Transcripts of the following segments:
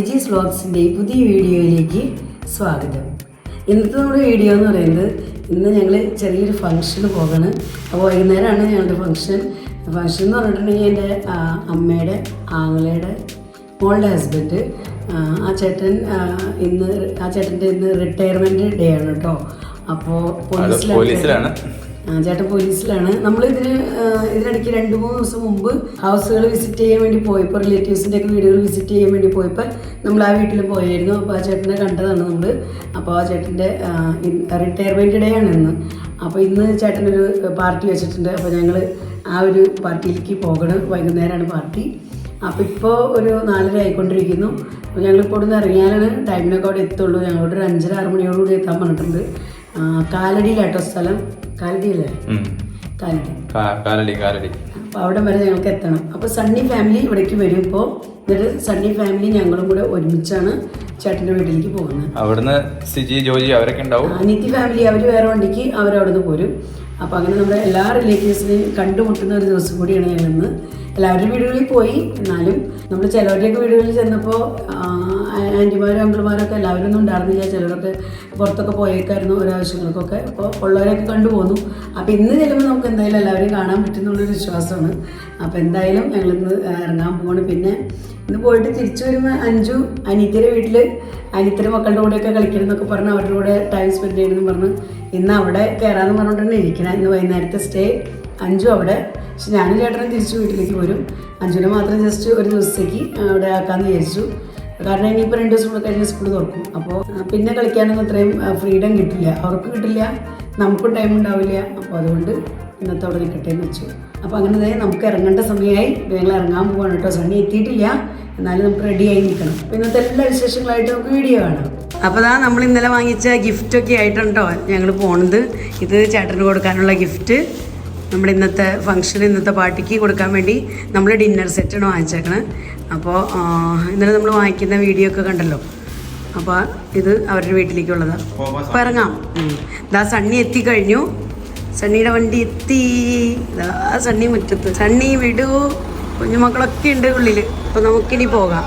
എല്ലാവർക്കും ഈ പുതിയ വീഡിയോയിലേക്ക് സ്വാഗതം. ഇന്നത്തെ നമ്മുടെ വീഡിയോ എന്ന് പറയുന്നത് ഇന്ന് ഞങ്ങൾ ചെറിയൊരു ഫംഗ്ഷന് പോകണ് അപ്പോൾ വൈകുന്നേരമാണ് ഞങ്ങളുടെ ഫംഗ്ഷൻ ഫംഗ്ഷൻ എന്ന് പറഞ്ഞിട്ടുണ്ടെങ്കിൽ എന്റെ അമ്മയുടെ ആങ്ങളയുടെ മോളുടെ ഹസ്ബൻഡ് ആ ചേട്ടൻ ഇന്ന് ആ ചേട്ടന്റെ ഇന്ന് റിട്ടയർമെന്റ് ഡേ ആണ് കേട്ടോ. അപ്പോൾ പോലീസിലാണ്. ചേട്ടൻ പോലീസിലാണ്. നമ്മൾ ഇതിന് ഇതിനിടയ്ക്ക് രണ്ട് മൂന്ന് ദിവസം മുമ്പ് ഹൗസുകൾ വിസിറ്റ് ചെയ്യാൻ വേണ്ടി പോയപ്പോൾ റിലേറ്റീവ്സിന്റെ ഒക്കെ വീടുകൾ വിസിറ്റ് ചെയ്യാൻ വേണ്ടി പോയപ്പോൾ നമ്മൾ ആ വീട്ടിൽ പോയായിരുന്നു. അപ്പോൾ ആ ചേട്ടനെ കണ്ടതാണ് നമ്മൾ അപ്പോൾ ആ ചേട്ടന്റെ റിട്ടയർമെന്റ് ഡേ ആണ് ഇന്ന്. അപ്പോൾ ഇന്ന് ചേട്ടനൊരു പാർട്ടി വെച്ചിട്ടുണ്ട്. അപ്പോൾ ഞങ്ങൾ ആ ഒരു പാർട്ടിയിലേക്ക് പോകണം. വൈകുന്നേരമാണ് പാർട്ടി. അപ്പോൾ ഇപ്പോൾ ഒരു നാലര ആയിക്കൊണ്ടിരിക്കുന്നു. അപ്പോൾ ഞങ്ങളിപ്പോൾ ഇവിടെ നിന്ന് ഇറങ്ങിയാലാണ് ടൈമിനൊക്കെ അവിടെ എത്തുള്ളൂ. ഞങ്ങളോട് ഒരു അഞ്ചര ആറ് മണിയോടുകൂടി എത്താൻ പറഞ്ഞിട്ടുണ്ട്. കാലടിയിലാട്ടോ സ്ഥലം. കാലടിയല്ലേ. കാലടി. കാലടി കാലടി. അപ്പോൾ അവിടെ വരെ ഞങ്ങൾക്ക് എത്തണം. അപ്പോൾ സണ്ണി ഫാമിലി ഇവിടേക്ക് വരും. ഇപ്പോൾ എന്നിട്ട് സണ്ണി ഫാമിലി ഞങ്ങളും കൂടെ ഒരുമിച്ചാണ് ചേട്ടന്റെ വീട്ടിലേക്ക് പോകുന്നത്. അവിടുന്ന് സിജി ജോജി അവരൊക്കെ ഉണ്ടാവും. അനിത്തി ഫാമിലി അവർ വേറെ വണ്ടിക്ക് അവരവിടുന്ന് പോരും. അപ്പോൾ അങ്ങനെ നമ്മുടെ എല്ലാ റിലേറ്റീവ്സിനെയും കണ്ടുമുട്ടുന്ന ഒരു ദിവസം കൂടിയാണ് ഞങ്ങൾ ഇന്ന്. എല്ലാവരുടെ വീടുകളിൽ പോയി. എന്നാലും നമ്മൾ ചിലവരുടെയൊക്കെ വീടുകളിൽ ചെന്നപ്പോൾ ആന്റിമാരും അങ്കിൾമാരൊക്കെ എല്ലാവരും ഒന്നും ഉണ്ടായിരുന്നില്ല. ചിലരൊക്കെ പുറത്തൊക്കെ പോയേക്കായിരുന്നു ഓരോ ആവശ്യങ്ങൾക്കൊക്കെ. അപ്പോൾ ഉള്ളവരെയൊക്കെ കണ്ടുപോന്നു. അപ്പോൾ ഇന്ന് ചെല്ലുമ്പോൾ നമുക്ക് എന്തായാലും എല്ലാവരെയും കാണാൻ പറ്റുന്നുള്ളൊരു വിശ്വാസമാണ്. അപ്പോൾ എന്തായാലും ഞങ്ങളിന്ന് ഇറങ്ങാൻ പോവാണ്. പിന്നെ ഇന്ന് പോയിട്ട് തിരിച്ചു വരുമ്പോൾ അഞ്ചു അനിയത്തിയുടെ വീട്ടിൽ അനിത്യയുടെ മക്കളുടെ കൂടെയൊക്കെ കളിക്കണം എന്നൊക്കെ പറഞ്ഞ് അവരുടെ കൂടെ ടൈം സ്പെൻഡ് ചെയ്യണമെന്ന് പറഞ്ഞ് ഇന്ന് അവിടെ കയറാമെന്ന് പറഞ്ഞുകൊണ്ടാണ് ഇരിക്കണം. ഇന്ന് വൈകുന്നേരത്തെ സ്റ്റേ അഞ്ചു അവിടെ. പക്ഷെ ഞാനും ചേട്ടനും തിരിച്ചു വീട്ടിലേക്ക് വരും അഞ്ചുവിനെ മാത്രം ജസ്റ്റ് ഒരു ദിവസത്തേക്ക് അവിടെ ആക്കാമെന്ന് വിചാരിച്ചു. കാരണം ഇനിയിപ്പോൾ രണ്ട് ദിവസം കൂടെ കഴിഞ്ഞ് സ്കൂൾ തുറക്കും. അപ്പോൾ പിന്നെ കളിക്കാനൊന്നും അത്രയും ഫ്രീഡം കിട്ടില്ല. അവർക്ക് കിട്ടില്ല. നമുക്കും ടൈം ഉണ്ടാവില്ല. അപ്പോൾ അതുകൊണ്ട് ഇന്നത്തെ അവിടെ നിൽക്കട്ടെ എന്ന് വെച്ചു. അപ്പോൾ അങ്ങനെ ദേ നമുക്ക് ഇറങ്ങേണ്ട സമയമായി. ഞങ്ങൾ ഇറങ്ങാൻ പോവാണ് കേട്ടോ. സണ്ണി എത്തിയിട്ടില്ല. എന്നാലും നമുക്ക് റെഡിയായി ആയി നിൽക്കണം. അപ്പോൾ ഇന്നത്തെ എല്ലാ വിശേഷങ്ങളായിട്ട് നമുക്ക് വീഡിയോ കാണാം. അപ്പോൾ അതാ നമ്മൾ ഇന്നലെ വാങ്ങിച്ച ഗിഫ്റ്റ് ഗിഫ്റ്റൊക്കെ ആയിട്ടുണ്ടോ ഞങ്ങൾ പോണത്. ഇത് ചേട്ടന് കൊടുക്കാനുള്ള ഗിഫ്റ്റ് നമ്മുടെ ഇന്നത്തെ ഫംഗ്ഷൻ ഇന്നത്തെ പാർട്ടിക്ക് കൊടുക്കാൻ വേണ്ടി നമ്മൾ ഡിന്നർ സെറ്റാണ് വാങ്ങിച്ചേക്കണത് അപ്പോൾ ഇന്നലെ നമ്മൾ വാങ്ങിക്കുന്ന വീഡിയോ ഒക്കെ കണ്ടല്ലോ. അപ്പോൾ ഇത് അവരുടെ വീട്ടിലേക്കുള്ളതാണ് അപ്പോൾ ഇറങ്ങാം. ദാ സണ്ണി എത്തിക്കഴിഞ്ഞു സണ്ണിയുടെ വണ്ടി എത്തി. സണ്ണി മുറ്റത്ത്. സണ്ണി വിടൂ. കുഞ്ഞുമക്കളൊക്കെ ഉണ്ട് ഉള്ളിൽ അപ്പോൾ നമുക്കിനി പോകാം.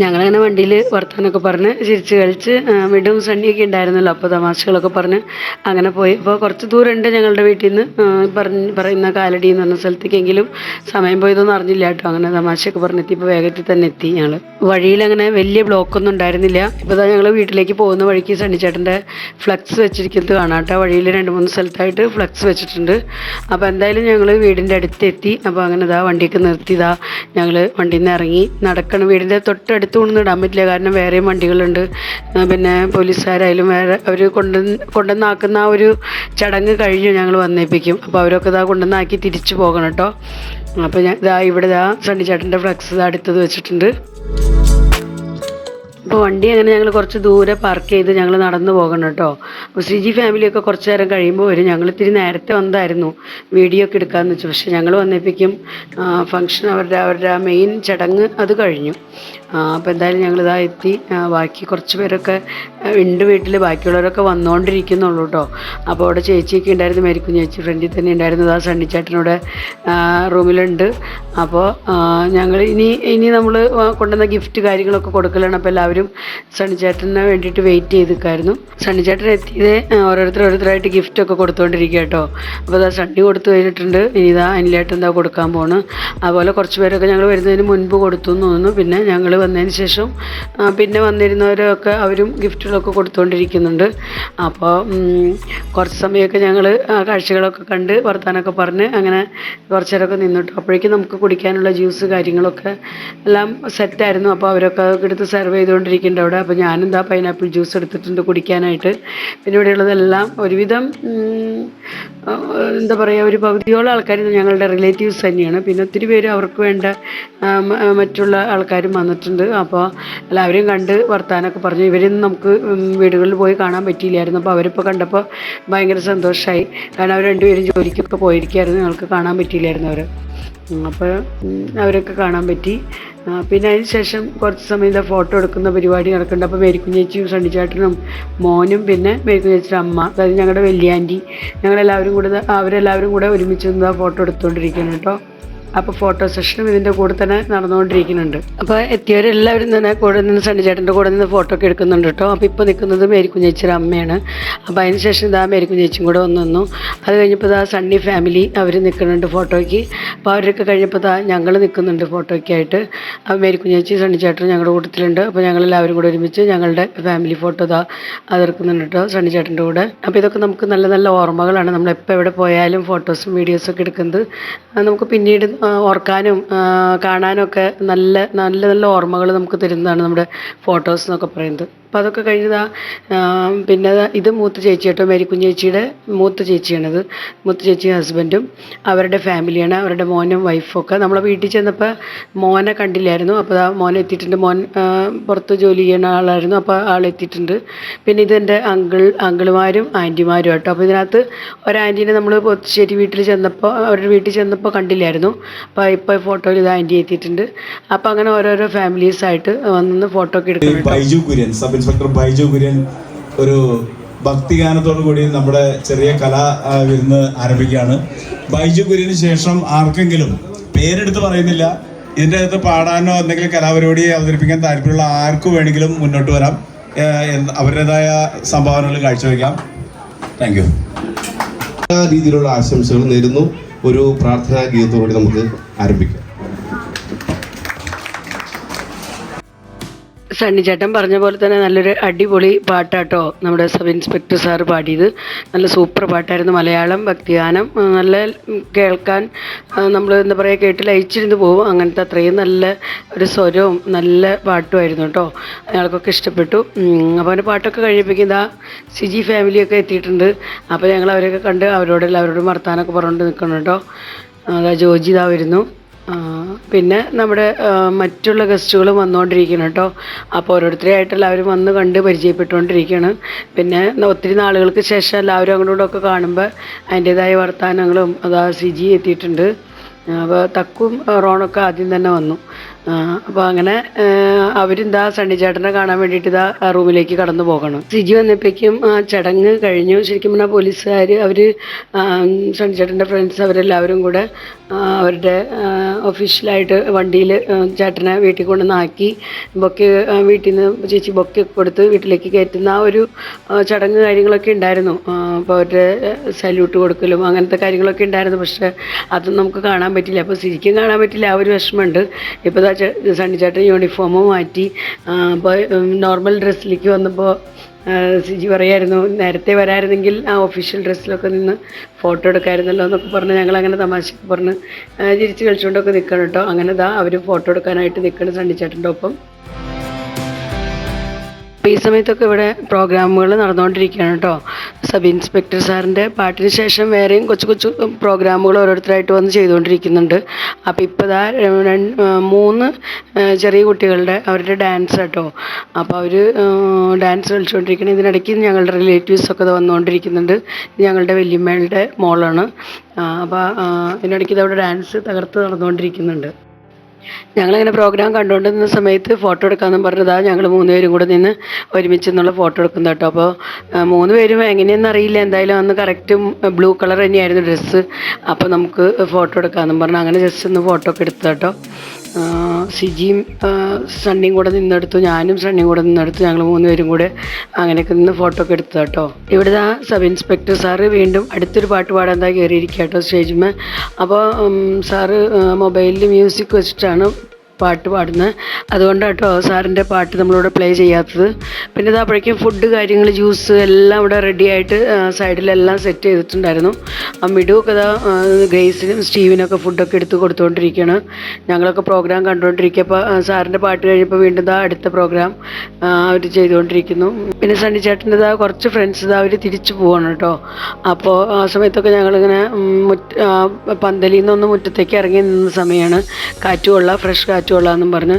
ഞങ്ങളങ്ങനെ വണ്ടിയിൽ വർത്താനൊക്കെ പറഞ്ഞ് ചിരിച്ച് കളിച്ച് വീണ്ടും സണ്ണിയൊക്കെ ഉണ്ടായിരുന്നല്ലോ അപ്പോൾ തമാശകളൊക്കെ പറഞ്ഞ് അങ്ങനെ പോയി. അപ്പോൾ കുറച്ച് ദൂരമുണ്ട് ഞങ്ങളുടെ വീട്ടിൽ നിന്ന് പറഞ്ഞ് പറയുന്ന കാലടി എന്ന് പറഞ്ഞ സ്ഥലത്തേക്കെങ്കിലും സമയം പോയതൊന്നും അറിഞ്ഞില്ല കേട്ടോ. അങ്ങനെ തമാശയൊക്കെ പറഞ്ഞെത്തി ഇപ്പോൾ വേഗത്തിൽ തന്നെ എത്തി ഞങ്ങൾ വഴിയിൽ അങ്ങനെ വലിയ ബ്ലോക്കൊന്നും ഉണ്ടായിരുന്നില്ല. ഇപ്പോൾ ഞങ്ങൾ വീട്ടിലേക്ക് പോകുന്ന വഴിക്ക് സണ്ണിച്ചേട്ടന്റെ ഫ്ലക്സ് വെച്ചിരിക്കുന്നത് കാണാം കേട്ടോ. വഴിയിൽ രണ്ട് മൂന്ന് സ്ഥലത്തായിട്ട് ഫ്ലക്സ് വെച്ചിട്ടുണ്ട്. അപ്പോൾ എന്തായാലും ഞങ്ങൾ വീടിന്റെ അടുത്തെത്തി. അപ്പോൾ അങ്ങനെ ഇതാ വണ്ടിയൊക്കെ നിർത്തിയതാ ഞങ്ങൾ വണ്ടിയിൽ നിന്ന് ഇറങ്ങി നടക്കണം. വീടിന്റെ തൊട്ടടുത്ത് കൊണ്ടൊന്നും ഇടാൻ പറ്റില്ല. കാരണം വേറെയും വണ്ടികളുണ്ട്. പിന്നെ പോലീസുകാരായാലും വേറെ അവർ കൊണ്ടു കൊണ്ടുവന്നാക്കുന്ന ആ ഒരു ചടങ്ങ് കഴിഞ്ഞു ഞങ്ങൾ വന്നേപ്പിക്കും. അപ്പോൾ അവരൊക്കെ ഇതാ കൊണ്ടുവന്നാക്കി തിരിച്ചു പോകണം കേട്ടോ. അപ്പോൾ ഞാൻ ഇതാ ഇവിടെ ഇതാ സണ്ണിച്ചേട്ടന്റെ ഫ്ലക്സ് ഇതാ അടുത്തത് വെച്ചിട്ടുണ്ട്. അപ്പോൾ വണ്ടി അങ്ങനെ ഞങ്ങൾ കുറച്ച് ദൂരെ പാർക്ക് ചെയ്ത് ഞങ്ങൾ നടന്നു പോകണം കേട്ടോ. അപ്പോൾ ശ്രീജി ഫാമിലിയൊക്കെ കുറച്ച് നേരം കഴിയുമ്പോൾ വരും. ഞങ്ങൾ ഇത്തിരി നേരത്തെ വന്നതായിരുന്നു. വീഡിയോ ഒക്കെ എടുക്കാമെന്ന് വെച്ചു. പക്ഷേ ഞങ്ങൾ വന്നപ്പോഴേക്കും ഫംഗ്ഷൻ അവരുടെ അവരുടെ മെയിൻ ചടങ്ങ് അത് കഴിഞ്ഞു. അപ്പോൾ എന്തായാലും ഞങ്ങൾ ഇതാ എത്തി. ബാക്കി കുറച്ച് പേരൊക്കെ ഉണ്ട് വീട്ടിൽ ബാക്കിയുള്ളവരൊക്കെ വന്നുകൊണ്ടിരിക്കുന്നുള്ളൂ കേട്ടോ അപ്പോൾ അവിടെ ചേച്ചിയൊക്കെ ഉണ്ടായിരുന്നു മരിക്കും ചേച്ചി ഫ്രണ്ടിൽ തന്നെ ഉണ്ടായിരുന്നു. ആ സണ്ണിച്ചേട്ടനോട് റൂമിലുണ്ട് അപ്പോൾ ഞങ്ങൾ ഇനി ഇനി നമ്മൾ കൊണ്ടുവന്ന ഗിഫ്റ്റ് കാര്യങ്ങളൊക്കെ കൊടുക്കലാണ്. അപ്പോൾ എല്ലാവരും സണ്ണിച്ചേട്ടന് വേണ്ടിയിട്ട് വെയിറ്റ് ചെയ്തിരിക്കായിരുന്നു സണ്ണിച്ചേട്ടൻ എത്തിയത് ഓരോരുത്തർ ഓരോരുത്തരായിട്ട് ഗിഫ്റ്റൊക്കെ കൊടുത്തുകൊണ്ടിരിക്കുക കേട്ടോ അപ്പോൾ അതാ സണ്ണി കൊടുത്തു കഴിഞ്ഞിട്ടുണ്ട്. ഇനി ഇതാ അനിലേട്ടൻ എന്താ കൊടുക്കാൻ പോണ്. അതുപോലെ കുറച്ച് പേരൊക്കെ ഞങ്ങൾ വരുന്നതിന് മുൻപ് കൊടുത്തു എന്ന് തോന്നുന്നു. പിന്നെ ഞങ്ങൾ വന്നതിന് ശേഷം പിന്നെ വന്നിരുന്നവരൊക്കെ അവരും ഗിഫ്റ്റുകളൊക്കെ കൊടുത്തുകൊണ്ടിരിക്കുന്നുണ്ട് അപ്പോൾ കുറച്ച് സമയമൊക്കെ ഞങ്ങൾ കാഴ്ചകളൊക്കെ കണ്ട് വർത്താനമൊക്കെ പറഞ്ഞ് അങ്ങനെ കുറച്ച് നേരമൊക്കെ നിന്നിട്ടു. അപ്പോഴേക്കും നമുക്ക് കുടിക്കാനുള്ള ജ്യൂസ് കാര്യങ്ങളൊക്കെ എല്ലാം സെറ്റായിരുന്നു അപ്പോൾ അവരൊക്കെ എടുത്ത് സെർവ് ചെയ്തുകൊണ്ടിരിക്കുന്നുണ്ട് അവിടെ. അപ്പോൾ ഞാനെന്താ പൈനാപ്പിൾ ജ്യൂസ് എടുത്തിട്ടുണ്ട് കുടിക്കാനായിട്ട്. പിന്നെ ഇവിടെയുള്ളതെല്ലാം ഒരുവിധം എന്താ പറയുക ഒരു പകുതിയോളം ആൾക്കാർ ഞങ്ങളുടെ റിലേറ്റീവ്സ് തന്നെയാണ്. പിന്നെ ഒത്തിരി പേര് അവർക്ക് വേണ്ട മറ്റുള്ള ആൾക്കാരും വന്നിട്ടുണ്ട്. അപ്പോൾ എല്ലാവരെയും കണ്ട് വർത്താനമൊക്കെ പറഞ്ഞു. ഇവരൊന്നും നമുക്ക് വീടുകളിൽ പോയി കാണാൻ പറ്റിയില്ലായിരുന്നു. അപ്പോൾ അവരിപ്പോൾ കണ്ടപ്പോൾ ഭയങ്കര സന്തോഷമായി കാരണം അവർ രണ്ടുപേരും ജോലിക്കൊക്കെ പോയിരിക്കുകയായിരുന്നു ഞങ്ങൾക്ക് കാണാൻ പറ്റിയില്ലായിരുന്നു അവർ അപ്പോൾ അവരൊക്കെ കാണാൻ പറ്റി. പിന്നെ അതിന് ശേഷം കുറച്ച് ഇതാ ഫോട്ടോ എടുക്കുന്ന പരിപാടി നടക്കുന്നുണ്ട്. അപ്പോൾ മേരിക്കുഞ്ഞേച്ചിയും സണ്ണിച്ചേട്ടനും മോനും പിന്നെ മേരിക്കുഞ്ഞേച്ചിയുടെ അമ്മ അതായത് ഞങ്ങളുടെ വലിയ ആന്റി ഞങ്ങളെല്ലാവരും കൂടെ അവരെല്ലാവരും കൂടെ ഒരുമിച്ച് നിന്ന് ഫോട്ടോ എടുത്തുകൊണ്ടിരിക്കുകയാണ് കേട്ടോ. അപ്പോൾ ഫോട്ടോ സെഷനും ഇതിന്റെ കൂടെ തന്നെ നടന്നുകൊണ്ടിരിക്കുന്നുണ്ട്. അപ്പോൾ എത്തിയവരെല്ലാവരും തന്നെ കൂടെ നിന്ന് സണ്ണി ചേട്ടന്റെ കൂടെ നിന്ന് ഫോട്ടോ ഒക്കെ എടുക്കുന്നുണ്ട് കേട്ടോ. അപ്പോൾ ഇപ്പോൾ നിൽക്കുന്നത് മേരിക്കുഞ്ഞേച്ചിയുടെ അമ്മയാണ്. അപ്പോൾ അതിന് ശേഷം ഇതാ മേരി കുഞ്ഞേച്ചിയും കൂടെ വന്നു നിന്നു. അത് കഴിഞ്ഞപ്പോൾ ഇതാ സണ്ണി ഫാമിലി അവർ നിൽക്കുന്നുണ്ട് ഫോട്ടോയ്ക്ക് അപ്പോൾ അവരൊക്കെ കഴിഞ്ഞപ്പോൾ ഇതാ ഞങ്ങൾ നിൽക്കുന്നുണ്ട് ഫോട്ടോയ്ക്കായിട്ട് അപ്പോൾ ആ കുഞ്ഞേച്ചി സണ്ണി ചേട്ടൻ ഞങ്ങളുടെ കൂട്ടത്തിലുണ്ട്. അപ്പോൾ ഞങ്ങളെല്ലാവരും കൂടെ ഒരുമിച്ച് ഞങ്ങളുടെ ഫാമിലി ഫോട്ടോ ഇതാ അതെടുക്കുന്നുണ്ട് കേട്ടോ സണ്ണി ചേട്ടന്റെ കൂടെ. അപ്പോൾ ഇതൊക്കെ നമുക്ക് നല്ല നല്ല ഓർമ്മകളാണ്. നമ്മൾ എപ്പോൾ എവിടെ പോയാലും ഫോട്ടോസും വീഡിയോസും ഒക്കെ എടുക്കുന്നത്. നമുക്ക് പിന്നീട് ഓർക്കാനും കാണാനൊക്കെ നല്ല നല്ല നല്ല ഓർമ്മകൾ നമുക്ക് തരുന്നതാണ് നമ്മുടെ ഫോട്ടോസ് എന്നൊക്കെ പറയുന്നത്. അപ്പോൾ അതൊക്കെ കഴിഞ്ഞതാ പിന്നെ ഇത് മൂത്ത ചേച്ചി കേട്ടോ മേരിക്കുഞ്ഞ് ചേച്ചിയുടെ മൂത്ത ചേച്ചിയാണത്. മൂത്ത ചേച്ചി ഹസ്ബൻഡും അവരുടെ ഫാമിലിയാണ് അവരുടെ മോനും വൈഫും ഒക്കെ നമ്മളെ വീട്ടിൽ ചെന്നപ്പോൾ മോനെ കണ്ടില്ലായിരുന്നു. അപ്പോൾ ആ മോൻ എത്തിയിട്ടുണ്ട്. മോൻ പുറത്ത് ജോലി ചെയ്യുന്ന ആളായിരുന്നു. അപ്പോൾ ആൾ എത്തിയിട്ടുണ്ട്. പിന്നെ ഇതെന്റെ അങ്കിൾ അങ്കിളുമാരും ആന്റിമാരും കേട്ടോ അപ്പോൾ ഇതിനകത്ത് ഒരു ആന്റീനെ നമ്മൾ പൊത്തുശ്ശേരി വീട്ടിൽ ചെന്നപ്പോൾ അവരുടെ വീട്ടിൽ ചെന്നപ്പോൾ കണ്ടില്ലായിരുന്നു. അപ്പോൾ ഇപ്പോൾ ഫോട്ടോയിൽ ഇത് ആന്റി എത്തിയിട്ടുണ്ട്. അപ്പോൾ അങ്ങനെ ഓരോരോ ഫാമിലീസായിട്ട് വന്ന് ഫോട്ടോ ഒക്കെ എടുക്കുന്നു ഇൻസ്പെക്ടർ ബൈജു കുര്യൻ ഒരു ഭക്തിഗാനത്തോടു കൂടി നമ്മുടെ ചെറിയ കലാ വിരുന്ന് ആരംഭിക്കുകയാണ്. ബൈജു കുര്യന് ശേഷം ആർക്കെങ്കിലും പേരെടുത്ത് പറയുന്നില്ല ഇതിന്റെ അകത്ത് പാടാനോ എന്തെങ്കിലും കലാപരിപാടി അവതരിപ്പിക്കാൻ താല്പര്യമുള്ള ആർക്കു വേണമെങ്കിലും മുന്നോട്ട് വരാം. അവരുടേതായ സംഭാവനകൾ കാഴ്ചവെക്കാം. താങ്ക് യു രീതിയിലുള്ള ആശംസകൾ നേരുന്നു. ഒരു പ്രാർത്ഥനാ ഗീതത്തോടുകൂടി നമുക്ക് ആരംഭിക്കാം. സണ്ണി ചേട്ടൻ പറഞ്ഞ പോലെ തന്നെ നല്ലൊരു അടിപൊളി പാട്ടാട്ടോ നമ്മുടെ സബ് ഇൻസ്പെക്ടർ സാറ് പാടിയത്. നല്ല സൂപ്പർ പാട്ടായിരുന്നു മലയാളം ഭക്തിഗാനം നല്ല കേൾക്കാൻ നമ്മൾ എന്താ പറയുക കേട്ട് ലയിച്ചിരുന്ന് പോകും അങ്ങനത്തെ അത്രയും നല്ല ഒരു സ്വരവും നല്ല പാട്ടുമായിരുന്നു കേട്ടോ. അയാൾക്കൊക്കെ ഇഷ്ടപ്പെട്ടു. അപ്പോൾ അവന്റെ പാട്ടൊക്കെ കഴിയുമ്പോഴേക്കും ഇതാ സിജി ഫാമിലിയൊക്കെ എത്തിയിട്ടുണ്ട്. അപ്പോൾ ഞങ്ങൾ അവരെയൊക്കെ കണ്ട് അവരോട് എല്ലാവരോടും വർത്താനമൊക്കെ പറഞ്ഞുകൊണ്ട് നിൽക്കണം കേട്ടോ. അതാ ഇതാ വരുന്നു. പിന്നെ നമ്മുടെ മറ്റുള്ള ഗസ്റ്റുകളും വന്നുകൊണ്ടിരിക്കണം കേട്ടോ. അപ്പോൾ ഓരോരുത്തരെയായിട്ട് എല്ലാവരും വന്ന് കണ്ട് പരിചയപ്പെട്ടുകൊണ്ടിരിക്കുകയാണ് പിന്നെ ഒത്തിരി നാളുകൾക്ക് ശേഷം എല്ലാവരും അങ്ങോട്ടൊക്കെ കാണുമ്പോൾ അതിന്റേതായ വർത്തമാനങ്ങളും അതാ സിജി എത്തിയിട്ടുണ്ട്. അപ്പോൾ തക്കും റോണൊക്കെ ആദ്യം തന്നെ വന്നു. അപ്പോൾ അങ്ങനെ അവരിന്താ സണ്ണി ചേട്ടനെ കാണാൻ വേണ്ടിയിട്ട് ഇതാ റൂമിലേക്ക് കടന്നു പോകണം. സിജി വന്നപ്പോഴേക്കും ആ ചടങ്ങ് കഴിഞ്ഞു. ശരിക്കും പറഞ്ഞാൽ പോലീസുകാർ അവർ സണ്ണി ചേട്ടന്റെ ഫ്രണ്ട്സ് അവരെല്ലാവരും കൂടെ അവരുടെ ഒഫീഷ്യലായിട്ട് വണ്ടിയിൽ ചേട്ടനെ വീട്ടിൽ കൊണ്ടുവന്നാക്കി ബൊക്കെ വീട്ടിൽ നിന്ന് ചേച്ചി ബൊക്കെ കൊടുത്ത് വീട്ടിലേക്ക് കയറ്റുന്ന ആ ഒരു ചടങ്ങ് കാര്യങ്ങളൊക്കെ ഉണ്ടായിരുന്നു. അപ്പോൾ അവരുടെ സല്യൂട്ട് കൊടുക്കലും അങ്ങനത്തെ കാര്യങ്ങളൊക്കെ ഉണ്ടായിരുന്നു. പക്ഷേ അതൊന്നും നമുക്ക് കാണാൻ പറ്റില്ല. അപ്പോൾ ശരിക്കും കാണാൻ പറ്റില്ല. ആ ഒരു വിഷമമുണ്ട്. ഇപ്പോൾ ദാ ചേ- സണ്ണി ചേട്ടൻ യൂണിഫോം മാറ്റി. അപ്പോൾ നോർമൽ ഡ്രസ്സിലേക്ക് വന്നപ്പോൾ സിജി പറയായിരുന്നു നേരത്തെ വരായിരുന്നെങ്കിൽ ആ ഒഫീഷ്യൽ ഡ്രസ്സിലൊക്കെ നിന്ന് ഫോട്ടോ എടുക്കാമായിരുന്നല്ലോ എന്നൊക്കെ പറഞ്ഞ് ഞങ്ങൾ അങ്ങനെ തമാശക്ക് പറഞ്ഞ് ചിരിച്ച് കളിച്ചുകൊണ്ടൊക്കെ നിൽക്കണം കേട്ടോ അങ്ങനെ ഇതാ അവർ ഫോട്ടോ എടുക്കാനായിട്ട് നിൽക്കണം സണ്ണിച്ചേട്ടന്റെ ഒപ്പം. അപ്പോൾ ഈ സമയത്തൊക്കെ ഇവിടെ പ്രോഗ്രാമുകൾ നടന്നുകൊണ്ടിരിക്കുകയാണ് കേട്ടോ. സബ് ഇൻസ്പെക്ടർ സാറിന്റെ പാട്ടിന് ശേഷം വേറെയും കൊച്ചു കൊച്ചു പ്രോഗ്രാമുകൾ ഓരോരുത്തരായിട്ട് വന്ന് ചെയ്തുകൊണ്ടിരിക്കുന്നുണ്ട്. അപ്പോൾ ഇപ്പോൾ ഇതാ മൂന്ന് ചെറിയ കുട്ടികളുടെ അവരുടെ ഡാൻസ് കേട്ടോ അപ്പോൾ അവർ ഡാൻസ് കളിച്ചുകൊണ്ടിരിക്കണം ഇതിനിടയ്ക്ക് ഞങ്ങളുടെ റിലേറ്റീവ്സൊക്കെ വന്നുകൊണ്ടിരിക്കുന്നുണ്ട്. ഞങ്ങളുടെ വല്യമ്മയുടെ മോളാണ്. അപ്പോൾ ഇതിനിടയ്ക്ക് ഇതവിടെ ഡാൻസ് തകർത്ത് നടന്നുകൊണ്ടിരിക്കുന്നുണ്ട്. ഞങ്ങളിങ്ങനെ പ്രോഗ്രാം കണ്ടുകൊണ്ടിരുന്ന സമയത്ത് ഫോട്ടോ എടുക്കാമെന്നും പറഞ്ഞതാ ഞങ്ങൾ മൂന്നുപേരും കൂടെ നിന്ന് ഒരുമിച്ച് എന്നുള്ള ഫോട്ടോ എടുക്കുന്നത് കേട്ടോ. അപ്പോൾ മൂന്ന് പേരും എങ്ങനെയെന്ന് അറിയില്ല. എന്തായാലും അന്ന് കറക്റ്റും ബ്ലൂ കളർ തന്നെയായിരുന്നു ഡ്രസ്സ് അപ്പോൾ നമുക്ക് ഫോട്ടോ എടുക്കാമെന്നും പറഞ്ഞു അങ്ങനെ ജസ്റ്റ് ഒന്ന് ഫോട്ടോ ഒക്കെ എടുത്തു കേട്ടോ സിജിയും സണ്ണിയും കൂടെ നിന്നെടുത്തു ഞാനും സണ്ണിയും കൂടെ നിന്നെടുത്തു ഞങ്ങൾ മൂന്ന് പേരും കൂടെ അങ്ങനെയൊക്കെ നിന്ന് ഫോട്ടോ ഒക്കെ എടുത്തു കേട്ടോ ഇവിടെ ആ സബ് ഇൻസ്പെക്ടർ സാറ് വീണ്ടും അടുത്തൊരു പാട്ട് പാടാൻ എന്താ കയറിയിരിക്കുക കേട്ടോ സ്റ്റേജിൽ അപ്പോൾ സാറ് മൊബൈലിൽ മ്യൂസിക് വെച്ചിട്ടാണ് പാട്ട് പാടുന്നത്. അതുകൊണ്ടാണ് കേട്ടോ സാറിന്റെ പാട്ട് നമ്മളിവിടെ പ്ലേ ചെയ്യാത്തത്. പിന്നെ ഇത് അപ്പോഴേക്കും ഫുഡ് കാര്യങ്ങൾ ജ്യൂസ് എല്ലാം ഇവിടെ റെഡി ആയിട്ട് സൈഡിലെല്ലാം സെറ്റ് ചെയ്തിട്ടുണ്ടായിരുന്നു. ആ മിടുവൊക്കെ ഇതാ ഗ്രേസിനും സ്റ്റീവിനൊക്കെ ഫുഡൊക്കെ എടുത്ത് കൊടുത്തുകൊണ്ടിരിക്കുകയാണ് ഞങ്ങളൊക്കെ പ്രോഗ്രാം കണ്ടുകൊണ്ടിരിക്കുക സാറിന്റെ പാട്ട് കഴിഞ്ഞപ്പോൾ വീണ്ടും ഇതാ അടുത്ത പ്രോഗ്രാം അവർ ചെയ്തുകൊണ്ടിരിക്കുന്നു പിന്നെ സണ്ണി ചേട്ടന്റെ ഇതാ കുറച്ച് ഫ്രണ്ട്സ് ഇതാ അവർ തിരിച്ചു പോവാണ് കേട്ടോ. അപ്പോൾ ആ സമയത്തൊക്കെ ഞങ്ങളിങ്ങനെ മുറ്റ പന്തലിൽ നിന്നൊന്ന് മുറ്റത്തേക്ക് ഇറങ്ങി നിന്ന സമയമാണ്. കാറ്റുകൊള്ള ഫ്രഷ് കാറ്റ് കൊള്ളാമെന്നും പറഞ്ഞ്.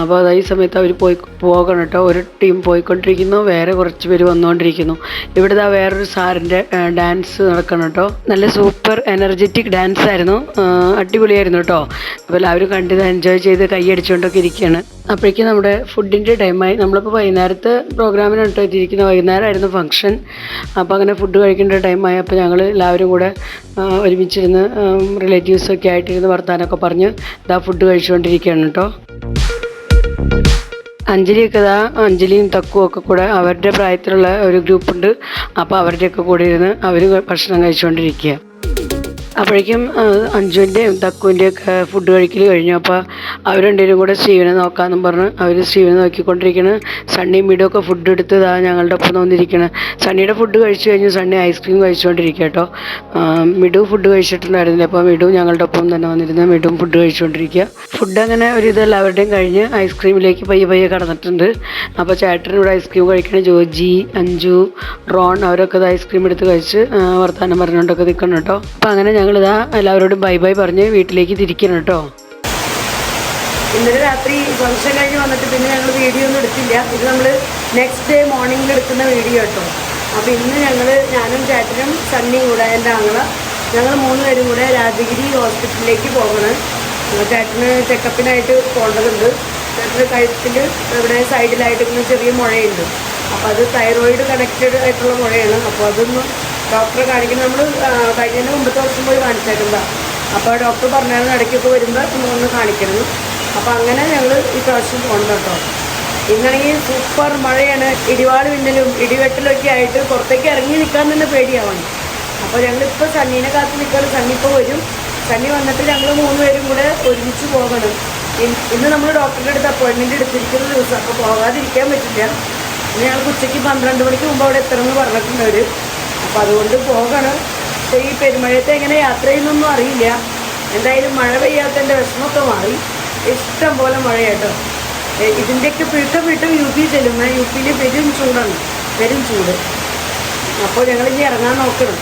അപ്പോൾ അത് ഈ സമയത്ത് അവർ പോയി പോകണം കേട്ടോ. ഒരു ടീം പോയിക്കൊണ്ടിരിക്കുന്നു. വേറെ കുറച്ച് പേര് വന്നുകൊണ്ടിരിക്കുന്നു ഇവിടുത്തെ വേറൊരു സാറിന്റെ ഡാൻസ് നടക്കണം കേട്ടോ. നല്ല സൂപ്പർ എനർജറ്റിക് ഡാൻസ് ആയിരുന്നു അടിപൊളിയായിരുന്നു കേട്ടോ. അപ്പോൾ എല്ലാവരും കണ്ടിത് എൻജോയ് ചെയ്ത് കൈയടിച്ചുകൊണ്ടൊക്കെ ഇരിക്കുകയാണ്. അപ്പോഴേക്കും നമ്മുടെ ഫുഡിന്റെ ടൈമായി നമ്മളിപ്പോൾ വൈകുന്നേരത്തെ പ്രോഗ്രാമിന് ഇട്ടിരിക്കുന്ന വൈകുന്നേരമായിരുന്നു ഫംഗ്ഷൻ അപ്പോൾ അങ്ങനെ ഫുഡ് കഴിക്കേണ്ട ടൈമായി അപ്പോൾ ഞങ്ങൾ എല്ലാവരും കൂടെ ഒരുമിച്ചിരുന്ന് റിലേറ്റീവ്സൊക്കെ ആയിട്ടിരുന്ന് വർത്താനമൊക്കെ പറഞ്ഞ് ഇതാ ഫുഡ് കഴിച്ചുകൊണ്ടിരിക്കുകയാണ് കേട്ടോ. അഞ്ജലിയൊക്കെ ഇതാ അഞ്ജലിയും തക്കുവും ഒക്കെ കൂടെ അവരുടെ പ്രായത്തിലുള്ള ഒരു ഗ്രൂപ്പുണ്ട് അപ്പോൾ അവരുടെയൊക്കെ കൂടെ ഇരുന്ന് അവർ ഭക്ഷണം കഴിച്ചുകൊണ്ടിരിക്കുക അപ്പോഴേക്കും അഞ്ജുവിന്റെയും തക്കുവിന്റെയും ഒക്കെ ഫുഡ് കഴിക്കൽ കഴിഞ്ഞു. അപ്പോൾ അവർ രണ്ടുപേരും കൂടെ സ്റ്റീവനെ നോക്കാമെന്നും പറഞ്ഞ്. അവർ സ്റ്റീവനെ നോക്കിക്കൊണ്ടിരിക്കണ്. സണ്ണിയും ഒക്കെ ഫുഡ് എടുത്ത് ഇതാ ഞങ്ങളുടെ ഒപ്പം വന്നിരിക്കണം സണ്ണിയുടെ ഫുഡ് കഴിച്ചു കഴിഞ്ഞ് സണ്ണി ഐസ്ക്രീം കഴിച്ചുകൊണ്ടിരിക്കുക കേട്ടോ. മിഡു ഫുഡ് കഴിച്ചിട്ടുണ്ടായിരുന്നില്ല. അപ്പോൾ മിഡു ഞങ്ങളുടെ ഒപ്പം തന്നെ വന്നിരുന്ന്. മിഡും ഫുഡ് കഴിച്ചുകൊണ്ടിരിക്കുക. ഫുഡ് അങ്ങനെ ഒരു ഇത് എല്ലാവരുടെയും കഴിഞ്ഞ് ഐസ്ക്രീമിലേക്ക് പയ്യെ പയ്യെ കടന്നിട്ടുണ്ട്. അപ്പോൾ ചേട്ടനും ഇവിടെ ഐസ്ക്രീം കഴിക്കണ. ജോജി അഞ്ജു റോൺ അവരൊക്കെ ഐസ്ക്രീം എടുത്ത് കഴിച്ച് വർത്തമാനം പറഞ്ഞുകൊണ്ടൊക്കെ നിൽക്കണം കേട്ടോ. അപ്പോൾ അങ്ങനെ ഞങ്ങളിതാ എല്ലാവരോടും ബൈ ബൈ പറഞ്ഞ് വീട്ടിലേക്ക് തിരിക്കണം കേട്ടോ. ഇന്നലെ രാത്രി ഫംഗ്ഷൻ കഴിഞ്ഞ് വന്നിട്ട് പിന്നെ ഞങ്ങൾ വീഡിയോ ഒന്നും എടുത്തില്ല. ഇത് നമ്മൾ നെക്സ്റ്റ് ഡേ മോർണിംഗിൽ എടുക്കുന്ന വീഡിയോ കേട്ടോ. അപ്പോൾ ഇന്ന് ഞങ്ങൾ ഞാനും ചേട്ടനും സണ്ണിയും കൂടെ എന്റെ ആങ്ങള ഞങ്ങൾ മൂന്ന് പേരും കൂടെ രാജഗിരി ഹോസ്പിറ്റലിലേക്ക് പോകണം. ചേട്ടന് ചെക്കപ്പിനായിട്ട് പോകേണ്ടതുണ്ട്. ചേട്ടന് കഴുത്തിൽ ഇവിടെ സൈഡിലായിട്ട് ഇങ്ങനെ ചെറിയ മുഴയുണ്ട്. അപ്പോൾ അത് തൈറോയിഡ് കണക്റ്റഡ് ആയിട്ടുള്ള മുഴയാണ്. അപ്പോൾ അതൊന്ന് ഡോക്ടറെ കാണിക്കുന്നത് നമ്മൾ കഴിഞ്ഞതിന്റെ മുമ്പത്തെ വർഷം പോയി കാണിച്ചേക്കുന്നതാണ് അപ്പോൾ ഡോക്ടർ പറഞ്ഞായിരുന്നു ഇടയ്ക്കൊക്കെ വരുമ്പോൾ നമ്മൾ ഒന്ന് കാണിക്കരുത്. അപ്പോൾ അങ്ങനെ ഞങ്ങൾ ഈ പ്രാവശ്യം പോകണം കേട്ടോ. ഇന്നാണെങ്കിൽ സൂപ്പർ മഴയാണ്. ഇടിവാട് മിന്നലും ഇടിവെട്ടലൊക്കെ ആയിട്ട് പുറത്തേക്ക് ഇറങ്ങി നിൽക്കാൻ തന്നെ പേടിയാവണം. അപ്പോൾ ഞങ്ങളിപ്പോൾ സണ്ണീനെ കാത്ത് നിൽക്കണം സണ്ണി ഇപ്പോൾ വരും. സണ്ണി വന്നിട്ട് ഞങ്ങൾ മൂന്ന് പേരും കൂടെ ഒരുമിച്ച് പോകണം. ഇന്ന് നമ്മൾ ഡോക്ടറുടെ അടുത്ത് അപ്പോയിൻമെന്റ് എടുത്തിരിക്കുന്ന ദിവസം. അപ്പോൾ പോകാതിരിക്കാൻ പറ്റില്ല. ഞങ്ങൾക്ക് ഉച്ചയ്ക്ക് പന്ത്രണ്ട് മണിക്ക് മുമ്പ് അവിടെ എത്തണമെന്ന് പറഞ്ഞിട്ടുണ്ട് അവർ അപ്പോൾ അതുകൊണ്ട് പോകണം. പക്ഷേ ഈ പെരുമഴത്തെ എങ്ങനെ യാത്ര ചെയ്യുന്നൊന്നും അറിയില്ല. എന്തായാലും മഴ പെയ്യാത്തതിന്റെ വിഷമമൊക്കെ മാറി. ഇഷ്ടം പോലെ മഴയാട്ടോ. ഇതിന്റെയൊക്കെ പിഴുക്കം പിഴുക്കം യു പി ചെല്ലുന്ന യു പിയിൽ പെരും ചൂടാണ്. പെരും ചൂട്. അപ്പോൾ ഞങ്ങളിനി ഇറങ്ങാൻ നോക്കണം.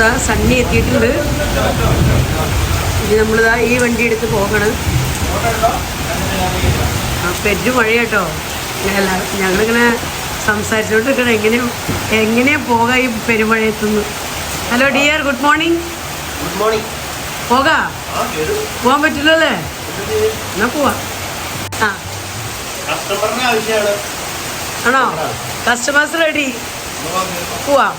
ഇതാ സണ്ണി എത്തിയിട്ടുണ്ട്. ഇനി നമ്മളിതാ ഈ വണ്ടി എടുത്ത് പോകണം. ആ പെരു മഴ കേട്ടോ ഞങ്ങളിങ്ങനെ സംസാരിച്ചുകൊണ്ടിരിക്കണം എങ്ങനെ എങ്ങനെയാ പോകാം ഈ പെരുമഴയത്തുനിന്ന്? Hello dear good morning good morning പോകാ? പോകാൻ പറ്റില്ല അല്ലേ? എന്നാ പോവാ. ആ. ആണോ? കസ്റ്റമേഴ്സ് റെഡി പോവാം.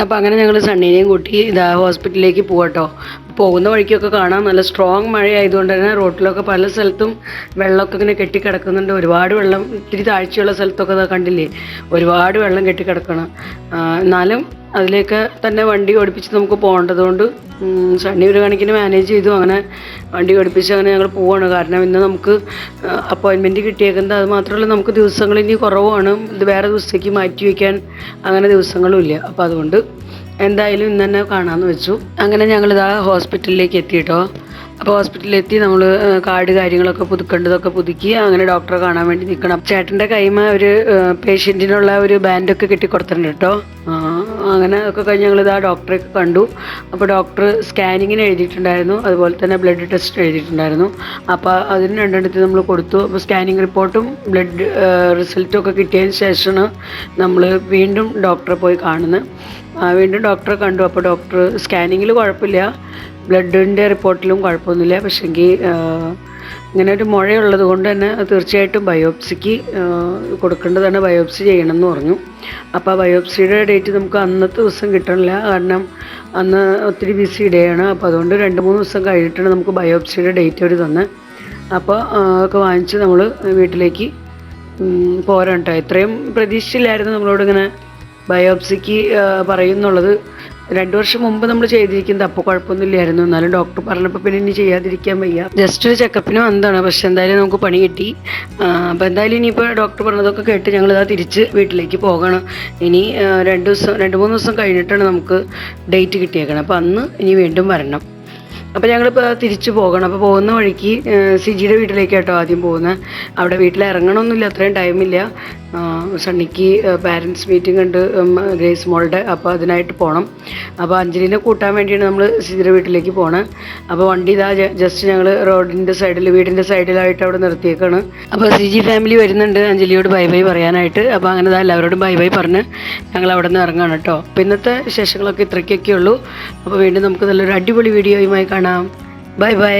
അപ്പോൾ അങ്ങനെ ഞങ്ങൾ സണ്ണീനെയും കൂട്ടി ഇതാ ഹോസ്പിറ്റലിലേക്ക് പോകട്ടോ പോകുന്ന വഴിക്കൊക്കെ കാണാം. നല്ല സ്ട്രോങ് മഴയായതുകൊണ്ട് തന്നെ റോട്ടിലൊക്കെ പല സ്ഥലത്തും വെള്ളമൊക്കെ ഇങ്ങനെ കെട്ടിക്കിടക്കുന്നുണ്ട്. ഒരുപാട് വെള്ളം ഇത്തിരി താഴ്ചയുള്ള സ്ഥലത്തൊക്കെ കണ്ടില്ലേ? ഒരുപാട് വെള്ളം കെട്ടിക്കിടക്കണം. എന്നാലും അതിലേക്ക് തന്നെ വണ്ടി ഓടിപ്പിച്ച് നമുക്ക് പോകേണ്ടതുകൊണ്ട് സണ്ണി ഒരു കണക്കിന് മാനേജ് ചെയ്തു. അങ്ങനെ വണ്ടി ഓടിപ്പിച്ച് അങ്ങനെ ഞങ്ങൾ പോവാണ്. കാരണം ഇന്ന് നമുക്ക് അപ്പോയിൻമെന്റ് കിട്ടിയേക്കുന്നത് അത് മാത്രമല്ല നമുക്ക് ദിവസങ്ങൾ ഇനി കുറവാണ്. ഇത് വേറെ ദിവസത്തേക്ക് മാറ്റി വയ്ക്കാൻ അങ്ങനെ ദിവസങ്ങളും ഇല്ല. അപ്പോൾ അതുകൊണ്ട് എന്തായാലും ഇന്ന് തന്നെ കാണാമെന്ന് വെച്ചു. അങ്ങനെ ഞങ്ങളിതാ ഹോസ്പിറ്റലിലേക്ക് എത്തിയിട്ടോ അപ്പോൾ ഹോസ്പിറ്റലിലെത്തി നമ്മൾ കാർഡ് കാര്യങ്ങളൊക്കെ പുതുക്കേണ്ടതൊക്കെ പുതുക്കി അങ്ങനെ ഡോക്ടറെ കാണാൻ വേണ്ടി നിൽക്കണം ചേട്ടന്റെ കൈമ ഒരു പേഷ്യന്റിനുള്ള ഒരു ബാൻഡൊക്കെ കേട്ടോ ആ, അങ്ങനെ ഒക്കെ കഴിഞ്ഞ് ഞങ്ങളിതാ ഡോക്ടറെ കണ്ടു. അപ്പോൾ ഡോക്ടർ സ്കാനിങ്ങിന് എഴുതിയിട്ടുണ്ടായിരുന്നു. അതുപോലെ തന്നെ ബ്ലഡ് ടെസ്റ്റ് എഴുതിയിട്ടുണ്ടായിരുന്നു. അപ്പോൾ അതിന് രണ്ടിടത്ത് നമ്മൾ കൊടുത്തു. അപ്പോൾ സ്കാനിങ് റിപ്പോർട്ടും ബ്ലഡ് റിസൾട്ടും ഒക്കെ കിട്ടിയതിന് ശേഷമാണ് നമ്മൾ വീണ്ടും ഡോക്ടറെ പോയി കാണുന്നത്. വീണ്ടും ഡോക്ടറെ കണ്ടു. അപ്പോൾ ഡോക്ടർ സ്കാനിങ്ങിൽ കുഴപ്പമില്ല. ബ്ലഡിന്റെ റിപ്പോർട്ടിലും കുഴപ്പമൊന്നുമില്ല. പക്ഷേങ്കിൽ ഇങ്ങനെ ഒരു മുഴയുള്ളത് കൊണ്ട് തന്നെ തീർച്ചയായിട്ടും ബയോപ്സിക്ക് കൊടുക്കേണ്ടതാണ്. ബയോപ്സി ചെയ്യണമെന്ന് പറഞ്ഞു. അപ്പോൾ ആ ബയോപ്സിയുടെ ഡേറ്റ് നമുക്ക് അന്നത്തെ ദിവസം കിട്ടണില്ല. കാരണം അന്ന് ഒത്തിരി ബിസി ഡേ ആണ് അപ്പോൾ അതുകൊണ്ട് രണ്ട് മൂന്ന് ദിവസം കഴിഞ്ഞിട്ടാണ് നമുക്ക് ബയോപ്സിയുടെ ഡേറ്റ് അവർ തന്നെ. അപ്പോൾ ഒക്കെ വാങ്ങിച്ച് നമ്മൾ വീട്ടിലേക്ക് പോരാട്ടോ ഇത്രയും പ്രതീക്ഷിച്ചില്ലായിരുന്നു നമ്മളോട് ഇങ്ങനെ ബയോപ്സിക്ക് പറയുന്നുള്ളത്. രണ്ടു വർഷം മുമ്പ് നമ്മൾ ചെയ്തിരിക്കുന്നത് അപ്പോൾ കുഴപ്പമൊന്നുമില്ലായിരുന്നു. എന്നാലും ഡോക്ടർ പറഞ്ഞപ്പോൾ പിന്നെ ഇനി ചെയ്യാതിരിക്കാൻ വയ്യ. ജസ്റ്റ് ഒരു ചെക്കപ്പിന് വന്നതാണ്. പക്ഷെ എന്തായാലും നമുക്ക് പണി കിട്ടി. അപ്പോൾ എന്തായാലും ഇനിയിപ്പോൾ ഡോക്ടർ പറഞ്ഞതൊക്കെ കേട്ട് ഞങ്ങൾ ഇതാ തിരിച്ച് വീട്ടിലേക്ക് പോകണം. ഇനി രണ്ട് ദിവസം രണ്ട് മൂന്ന് ദിവസം കഴിഞ്ഞിട്ടാണ് നമുക്ക് ഡേറ്റ് കിട്ടിയേക്കണം. അപ്പോൾ അന്ന് ഇനി വീണ്ടും വരണം. അപ്പോൾ ഞങ്ങളിപ്പോൾ തിരിച്ചു പോകണം. അപ്പോൾ പോകുന്ന വഴിക്ക് സിജിയുടെ വീട്ടിലേക്ക് കേട്ടോ ആദ്യം പോകുന്നത് അവിടെ വീട്ടിൽ ഇറങ്ങണമൊന്നുമില്ല അത്രയും ടൈമില്ല സണ്ണിക്ക് പാരൻസ് മീറ്റിംഗ് ഉണ്ട് ഗ്രേസ് മോളുടെ. അപ്പോൾ അതിനായിട്ട് പോകണം അപ്പോൾ അഞ്ജലിനെ കൂട്ടാൻ വേണ്ടിയാണ് നമ്മൾ സിജിയുടെ വീട്ടിലേക്ക് പോകണം അപ്പോൾ വണ്ടി ഇതാ ജസ്റ്റ് ഞങ്ങൾ റോഡിന്റെ സൈഡിൽ വീടിന്റെ സൈഡിലായിട്ട് അവിടെ നിർത്തിയേക്കാണ്. അപ്പോൾ സിജി ഫാമിലി വരുന്നുണ്ട് അഞ്ജലിയോട് ബൈ ബൈ പറയാനായിട്ട്. അപ്പോൾ അങ്ങനെ ഇതാ എല്ലാവരോടും ബൈ ബൈ പറഞ്ഞ് ഞങ്ങൾ അവിടെ നിന്ന് ഇറങ്ങണം കേട്ടോ. അപ്പോൾ ഇന്നത്തെ വിശേഷങ്ങളൊക്കെ ഇത്രയ്ക്കൊക്കെ ഉള്ളൂ അപ്പോൾ വീണ്ടും നമുക്ക് നല്ലൊരു അടിപൊളി വീഡിയോയുമായി കാണാം ബൈ ബൈ